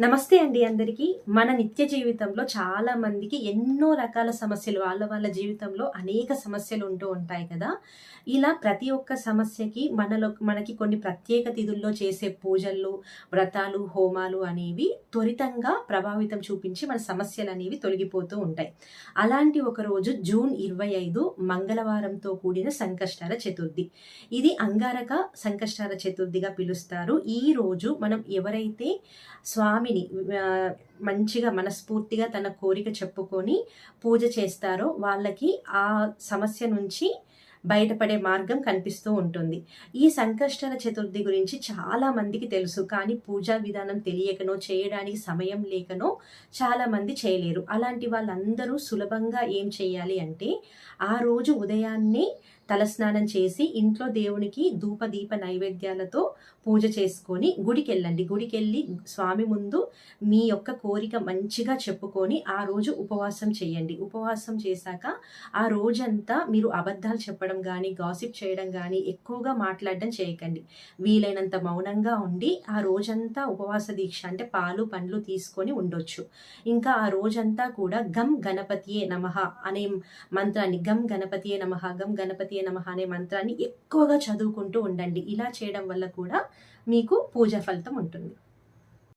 నమస్తే అండి అందరికీ. మన నిత్య జీవితంలో చాలా మందికి ఎన్నో రకాల సమస్యలు వాళ్ళ వాళ్ళ జీవితంలో అనేక సమస్యలు ఉంటూ ఉంటాయి కదా. ఇలా ప్రతి ఒక్క సమస్యకి మనలో మనకి కొన్ని ప్రత్యేక తిథుల్లో చేసే పూజలు వ్రతాలు హోమాలు అనేవి త్వరితంగా ప్రభావితం చూపించి మన సమస్యలు అనేవి తొలగిపోతూ ఉంటాయి. అలాంటి ఒక రోజు జూన్ ఇరవై ఐదు మంగళవారంతో కూడిన సంకష్టార చతుర్థి. ఇది అంగారక సంకష్టార చతుర్థిగా పిలుస్తారు. ఈ రోజు మనం ఎవరైతే స్వామి స్వామిని మంచిగా మనస్ఫూర్తిగా తన కోరిక చెప్పుకొని పూజ చేస్తారో వాళ్ళకి ఆ సమస్య నుంచి బయటపడే మార్గం కనిపిస్తూ ఉంటుంది. ఈ సంకష్టల చతుర్థి గురించి చాలా మందికి తెలుసు కానీ పూజా విధానం తెలియకనో చేయడానికి సమయం లేకనో చాలా మంది చేయలేరు. అలాంటి వాళ్ళందరూ సులభంగా ఏం చేయాలి అంటే ఆ రోజు ఉదయాన్నే తలస్నానం చేసి ఇంట్లో దేవునికి ధూప దీప నైవేద్యాలతో పూజ చేసుకొని గుడికి వెళ్ళండి గుడికి వెళ్ళి స్వామి ముందు మీ యొక్క కోరిక మంచిగా చెప్పుకొని ఆ రోజు ఉపవాసం చేయండి. ఉపవాసం చేశాక ఆ రోజంతా మీరు అబద్ధాలు చెప్పడం కానీ గాసిప్ చేయడం కానీ ఎక్కువగా మాట్లాడడం చేయకండి. వీలైనంత మౌనంగా ఉండి ఆ రోజంతా ఉపవాస దీక్ష అంటే పాలు పండ్లు తీసుకొని ఉండొచ్చు. ఇంకా ఆ రోజంతా కూడా గమ్ గణపతియే నమః అనే మంత్రాన్ని గమ్ గణపతియే నమహ గమ్ గణపతి గణపతియే నమ అనే మంత్రాన్ని ఎక్కువగా చదువుకుంటూ ఉండండి. ఇలా చేయడం వల్ల కూడా మీకు పూజ ఫలితం ఉంటుంది.